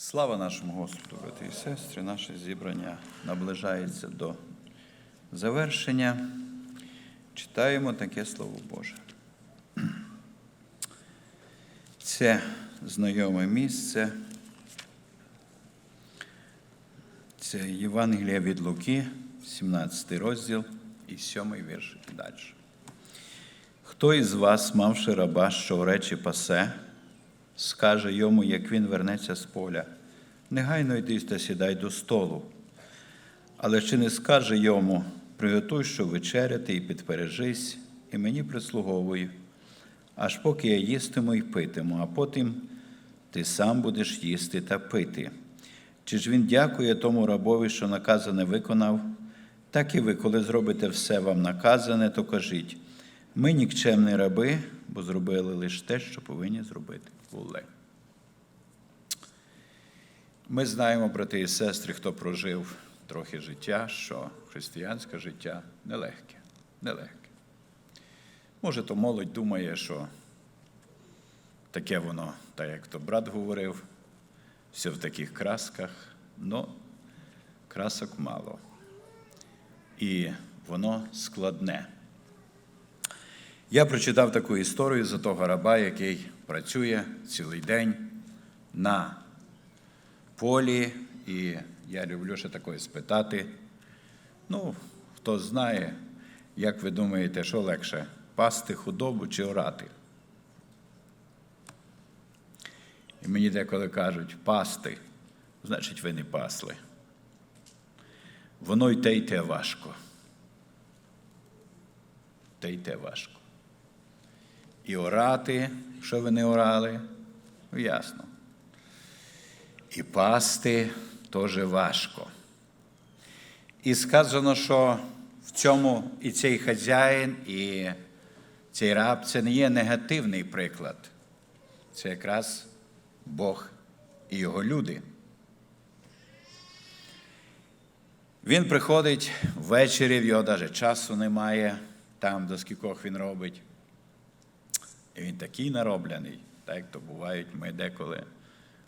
Слава нашому Господу, брати і сестри, наше зібрання наближається до завершення. Читаємо таке Слово Боже. Це знайоме місце. Це Євангелія від Луки, 17 розділ і 7 вірш далі. Хто із вас, мавши раба, що в речі пасе, скаже йому, як він вернеться з поля, негайно йди та сідай до столу. Але чи не скаже йому, приготуй, що вечеряти, і підпережись, і мені прислуговуй, аж поки я їстиму і питиму, а потім ти сам будеш їсти та пити. Чи ж він дякує тому рабові, що наказане виконав? Так і ви, коли зробите все вам наказане, то кажіть, ми нікчемні раби, бо зробили лише те, що повинні зробити були. Ми знаємо, брати і сестри, хто прожив трохи життя, що християнське життя нелегке. нелегке. Може, то молодь думає, що таке воно, так як то брат говорив, все в таких красках, але красок мало. І воно складне. Я прочитав таку історію за того раба, який працює цілий день на полі, і я люблю ще такое спитати. Ну, хто знає, як ви думаєте, що легше пасти худобу чи орати? І мені деколи кажуть, пасти, значить, ви не пасли. Воно й те, й те важко. Те й те важко. І орати, що ви не орали, ясно. І пасти теж важко. І сказано, що в цьому і цей хазяїн, і цей раб це не є негативний приклад. Це якраз Бог і його люди. Він приходить ввечері, в його навіть часу немає, там, до скількох він робить. І він такий нароблений, так то бувають ми деколи.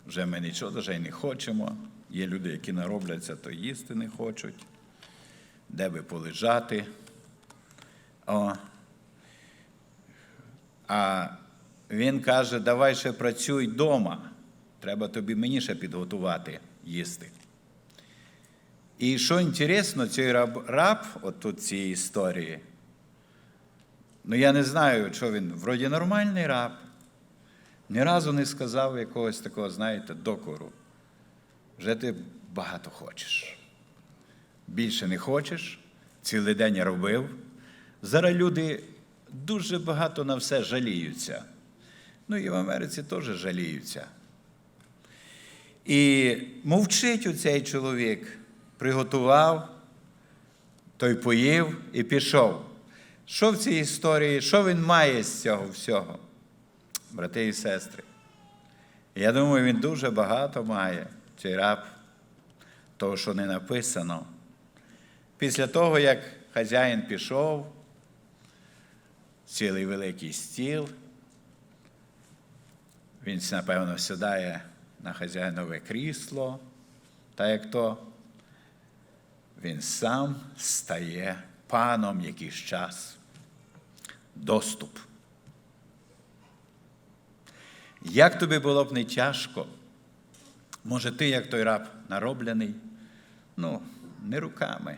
Вже ми нічого вже й не хочемо. Є люди, які наробляться, то їсти не хочуть, де би полежати. О. А він каже, давай ще працюй вдома. Треба тобі мені ще підготувати їсти. І що інтересно, цей раб, раб от тут цієї історії, ну я не знаю, що він, вроді нормальний раб, ні разу не сказав якогось такого, знаєте, докору. Вже ти багато хочеш. Більше не хочеш, цілий день робив. Зараз люди дуже багато на все жаліються. Ну і в Америці теж жаліються. І мовчить у цей чоловік, приготував, той поїв і пішов. Що в цій історії, що він має з цього всього? Брати і сестри. Я думаю, він дуже багато має, цей раб, того, що не написано. Після того, як хазяїн пішов, цілий великий стіл, він, напевно, сідає на хазяїнове крісло, та як то він сам стає паном якийсь час. Доступ. Як тобі було б не тяжко, може, ти, як той раб, нароблений, ну, не руками,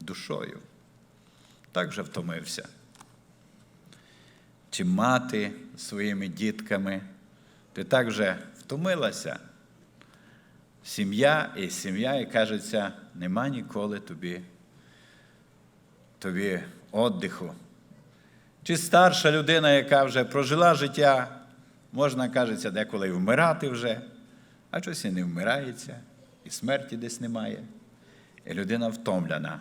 душою, так же втомився. Чи мати своїми дітками, ти так же втомилася. Сім'я і сім'я, і кажеться, нема ніколи тобі, тобі віддиху. Чи старша людина, яка вже прожила життя, можна, кажеться, деколи й вмирати вже, а щось і не вмирається, і смерті десь немає. І людина втомлена.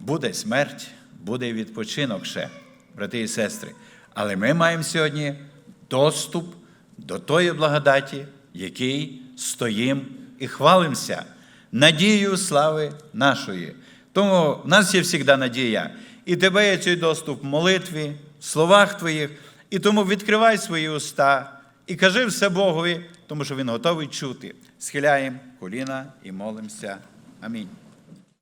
Буде смерть, буде і відпочинок ще, брати і сестри. Але ми маємо сьогодні доступ до тої благодаті, який стоїм і хвалимося, надією слави нашої. Тому в нас є завжди надія. І тебе є цей доступ в молитві, в словах твоїх, і тому відкривай свої уста і кажи все Богові, тому що Він готовий чути. Схиляємо коліна і молимося. Амінь.